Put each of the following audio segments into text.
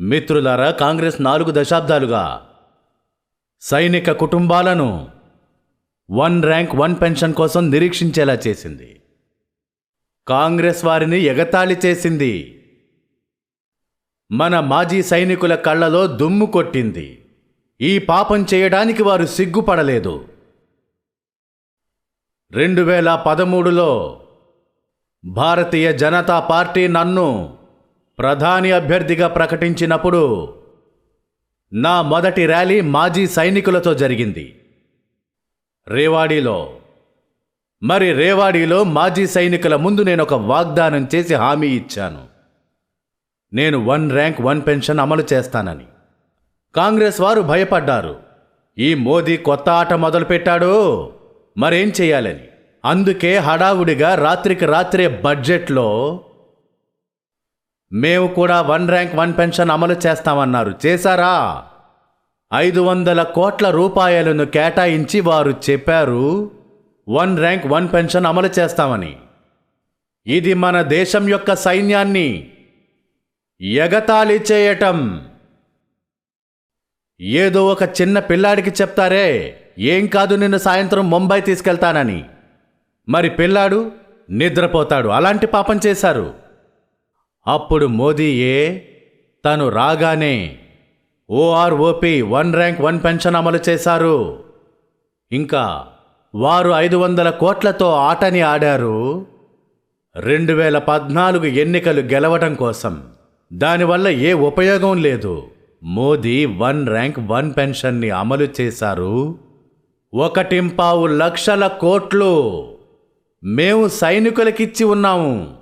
మిత్రులారా కాంగ్రెస్ నాలుగు దశాబ్దాలుగా సైనిక కుటుంబాలను వన్ ర్యాంక్ వన్ పెన్షన్ కోసం నిరీక్షించేలా చేసింది. కాంగ్రెస్ వారిని ఎగతాళి చేసింది. మన మాజీ సైనికుల కళ్ళలో దుమ్ము కొట్టింది. ఈ పాపం చేయడానికి వారు సిగ్గుపడలేదు. రెండు వేల పదమూడులో భారతీయ జనతా పార్టీ నన్ను ప్రధాని అభ్యర్థిగా ప్రకటించినప్పుడు నా మొదటి ర్యాలీ మాజీ సైనికులతో జరిగింది. రేవాడీలో. మరి రేవాడీలో మాజీ సైనికుల ముందు నేను ఒక వాగ్దానం చేసి హామీ ఇచ్చాను. నేను వన్ ర్యాంక్ వన్ పెన్షన్ అమలు చేస్తానని. కాంగ్రెస్ వారు భయపడ్డారు. ఈ మోదీ కొత్త ఆట మొదలుపెట్టాడు. మరేం చేయాలని? అందుకే హడావుడిగా రాత్రికి రాత్రే బడ్జెట్లో మేము కూడా వన్ ర్యాంక్ వన్ పెన్షన్ అమలు చేస్తామన్నారు. చేశారా? ఐదు వందల కోట్ల రూపాయలను కేటాయించి వారు చెప్పారు వన్ ర్యాంక్ వన్ పెన్షన్ అమలు చేస్తామని. ఇది మన దేశం యొక్క సైన్యాన్ని ఎగతాళి చేయటం. ఏదో ఒక చిన్న పిల్లాడికి చెప్తారే ఏం కాదు నిన్ను సాయంత్రం ముంబై తీసుకెళ్తానని. మరి పిల్లాడు నిద్రపోతాడు అలాంటి పాపం చేశారు. అప్పుడు మోదీయే తను రాగానే OROP one rank one pension అమలు చేశారు. ఇంకా వారు ఐదు వందల కోట్లతో ఆటని ఆడారు. రెండు వేల పద్నాలుగు ఎన్నికలు గెలవటం కోసం. దానివల్ల ఏ ఉపయోగం లేదు. మోదీ వన్ ర్యాంక్ వన్ పెన్షన్ని అమలు చేశారు. ఒకటింపావు లక్షల కోట్లు. మేము సైనికులకిచ్చి ఉన్నాము.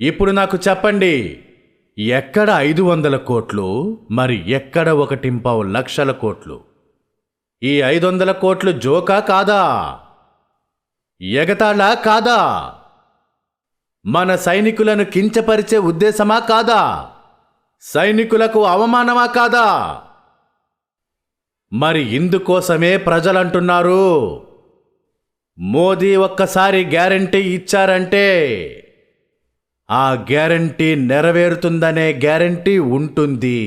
ఇప్పుడు నాకు చెప్పండి ఎక్కడ ఐదు వందల కోట్లు మరి ఎక్కడ ఒకటింపావు లక్షల కోట్లు? ఈ ఐదు వందల కోట్లు జోకా కాదా? ఎగతాళా కాదా? మన సైనికులను కించపరిచే ఉద్దేశమా కాదా? సైనికులకు అవమానమా కాదా? మరి ఇందుకోసమే ప్రజలంటున్నారు. మోదీ ఒక్కసారి గ్యారంటీ ఇచ్చారంటే ఆ గ్యారంటీ నెరవేరుతుందనే గ్యారంటీ ఉంటుంది.